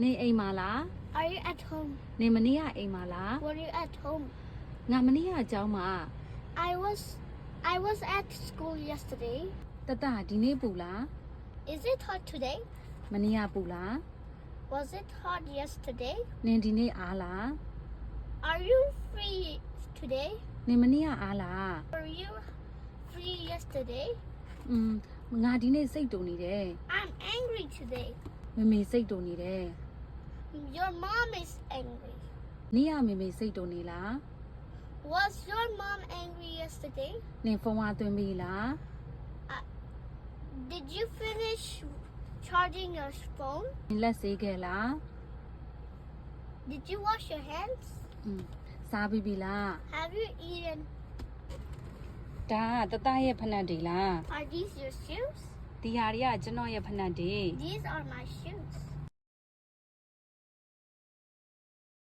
နေအိမ်မှာလား Are you at home? နေမနေ့ကအိမ်မှာလား Were you at home? ငါမနေ့ကအကြောင်းမှာ I was I was at school yesterday. တတဒီနေ့ပူလား Is it hot today? မနေ့ကပူလား Was it hot yesterday? နင်ဒီနေ့အားလား Are you free today? နင်မနေ့ကအားလား Were you free yesterday? อืมငါဒီနေ့စိတ်တူနေတယ် I'm angry today. မမေစိတ်တူနေတယ် Your mom is angry. နေ့ကမေမေစိတ်တူနေလား Was your mom angry yesterday? နင်ဖုန်းဝါသွင်းပြီလား Did you finish charging your phone? နင်လက်ဆေးခဲ့လား Did you wash your hands? อืมစားပြီးပြီလား Have you eaten? ဒါကတတရဲ့ဖနက်တွေလား Are these your shoes? ဒီဟာတွေကကျွန်တော်ရဲ့ဖနက်တွေ These are my shoes.